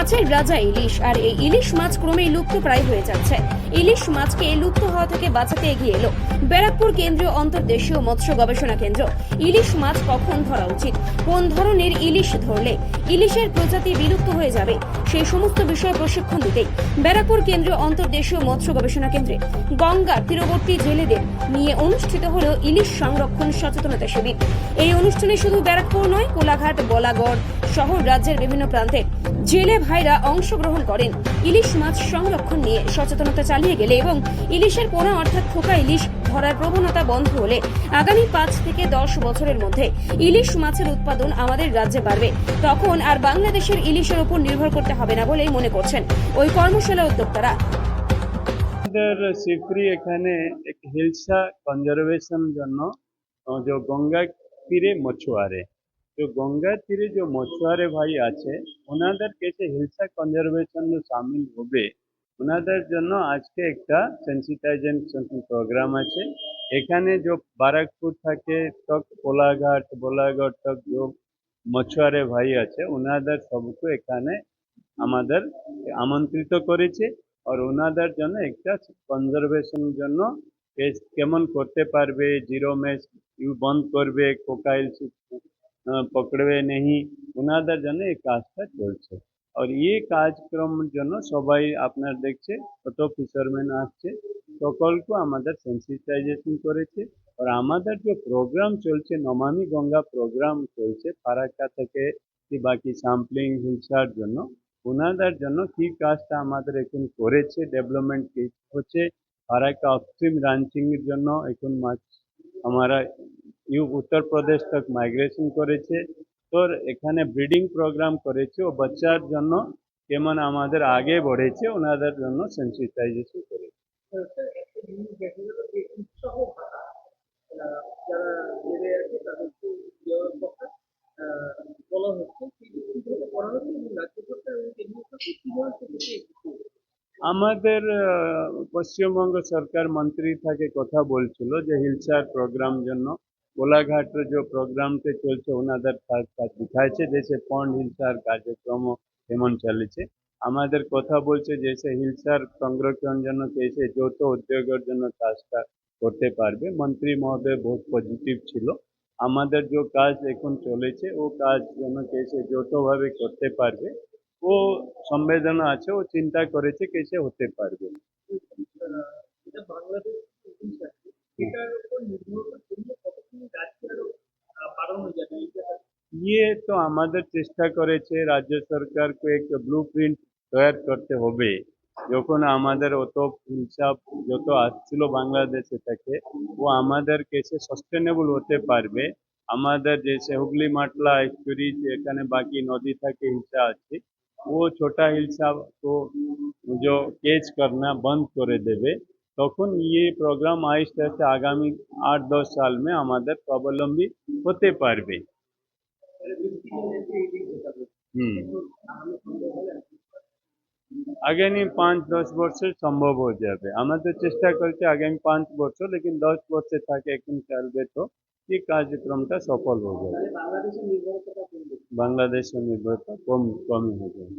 মাছের রাজা ইলিশ, আর এই ইলিশ মাছ ক্রমেই লুপ্ত প্রায় হয়ে যাচ্ছে। ইলিশ মাছকে লুপ্ত হওয়া থেকে বাঁচাতে এগিয়ে এলো ব্যারাকপুর কেন্দ্রীয় অন্তর্দেশীয় মৎস্য গবেষণা কেন্দ্র। ইলিশ মাছ কখন ধরা উচিত? কোন ধরনের ইলিশ ধরলে ইলিশের প্রজাতি বিলুপ্ত হয়ে যাবে? সেই সমস্ত বিষয়ে প্রশিক্ষণ দিতেই ব্যারাকপুর কেন্দ্রীয় অন্তর্দেশীয় মৎস্য গবেষণা কেন্দ্রে গঙ্গা তীরবর্তী জেলেদের নিয়ে অনুষ্ঠিত হল ইলিশ সংরক্ষণ সচেতনতা শিবির। এই অনুষ্ঠানে শুধু ব্যারাকপুর নয়, কোলাঘাট, বলাগড় শহর রাজ্যের বিভিন্ন প্রান্তে জেলে ভাইরা অংশগ্রহণ করেন। ইলিশ মাছ সংরক্ষণ নিয়ে সচেতনতা চালিয়ে গেলে এবং ইলিশের পোনা অর্থাৎ খোকা ইলিশ ধরার প্রবণতা বন্ধ হলে আগামী পাঁচ থেকে দশ বছরের মধ্যে ইলিশ মাছের উৎপাদন আমাদের রাজ্যে বাড়বে। তখন আর বাংলাদেশের ইলিশের উপর নির্ভর করতে হবে না বলেই মনে করছেন ওই কর্মশালা উদ্যোক্তারা। আমাদের সিফরি এখানে এক হিলসা কনজারভেশন জন্য গঙ্গা তীরে মছুয়ারে। তো গঙ্গা তীরে যে মছুয়ারে ভাই আছে ওনাদের কাছে হিলসা কনজারভেশন সামিল হবে ওনাদের জন্য আজকে একটা সেন্সিটাইজেশন প্রোগ্রাম আছে এখানে যে বারাকপুর থাকে তক কোলাঘাট বোলাঘাট তক যে মছুয়ারে ভাই আছে ওনাদের সবকে এখানে আমাদের আমন্ত্রিত করেছে আর ওনাদের জন্য একটা কনজারভেশন জন্য কেমন করতে পারবে জিরো ম্যাচ ইউ বন্ধ করবে কোকাইল পকড়বে নেই ওনাদের জন্য এই কাজটা চলছে আর এই কাজক্রমের জন্য সবাই আপনার দেখছে কত ফিশারম্যান আসছে সকলকে আমাদের সেন্সিটাইজেশন করেছে আর আমাদের যে প্রোগ্রাম চলছে নমামি গঙ্গা প্রোগ্রাম চলছে ফারাক্কা থেকে কি বাকি স্যাম্পলিং হিলসার জন্য ওনাদের জন্য কি কাজটা আমাদের এখন করেছে ডেভেলপমেন্ট কি হচ্ছে ফারাক্কা অপস্ট্রিম রাঞ্চিং এর জন্য এখন মাছ আমরা ইউ উত্তরপ্রদেশ তক মাইগ্রেশন করেছে। তোর এখানে ব্রিডিং প্রোগ্রাম করেছে। ও বাচ্চার জন্য কেমন আমাদের আগে বড়েছে ওনাদের জন্য সেন্সিটাইজেশন করেছে? আমাদের পশ্চিমবঙ্গ সরকার মন্ত্রী থাকে কথা বলছিল যে হিলসার প্রোগ্রাম জন্য কোলাঘাটের যে প্রোগ্রামটা চলছে ওনাদের কাজ কাজ দেখাইছে যেসে পন্ড হিলসার কার্যক্রম এমন চলেছে। আমাদের কথা বলছে যে সে হিলসার সংরক্ষণ জন্য কেসে যৌথ উদ্যোগের জন্য কাজটা করতে পারবে। মন্ত্রী মহোদয় বহুত পজিটিভ ছিল। আমাদের যে কাজ এখন চলেছে ও কাজ যেন কেসে যৌথভাবে করতে পারবে। ও সংবেদনা আছে ও চিন্তা করেছে কেসে হতে পারবে। বাংলাদেশ পুলিশ আছে সেটার উপর নির্ভর করলে কতখানি রাজ্যে আরও আহ, বাড়ানো যাবে এই ব্যাপারে ইয়ে তো আমাদের চেষ্টা করেছে রাজ্য সরকারকে একটা ব্লু প্রিন্ট তৈরি করতে হবে যখন আমাদের অত হিসাব যত আসছিল বাংলাদেশে থেকে ও আমাদের কেসে সাস্টেনেবল হতে পারবে আমাদের যে হুগলি মাটলা একচুরি এখানে বাকি নদী থেকে হিসা আছে ও ছোটা হিলসা को जो कैच करना बंद করে দেবে তখন ইয়ে প্রোগ্রাম আস্তে আস্তে আগামী আট দশ সাল में আমাদের স্বাবলম্বী হতে পারবে হুম আগামী পাঁচ, দশ বছর সম্ভব হয়ে যাবে। আমাদের চেষ্টা করছে আগামী পাঁচ বছর, লেকিন দশ বছর থাকে এখন চলবে তো এই কার্যক্রমটা সফল হয়ে যাবে। বাংলাদেশের নির্ভরতা কম, কমই হয়ে যাবে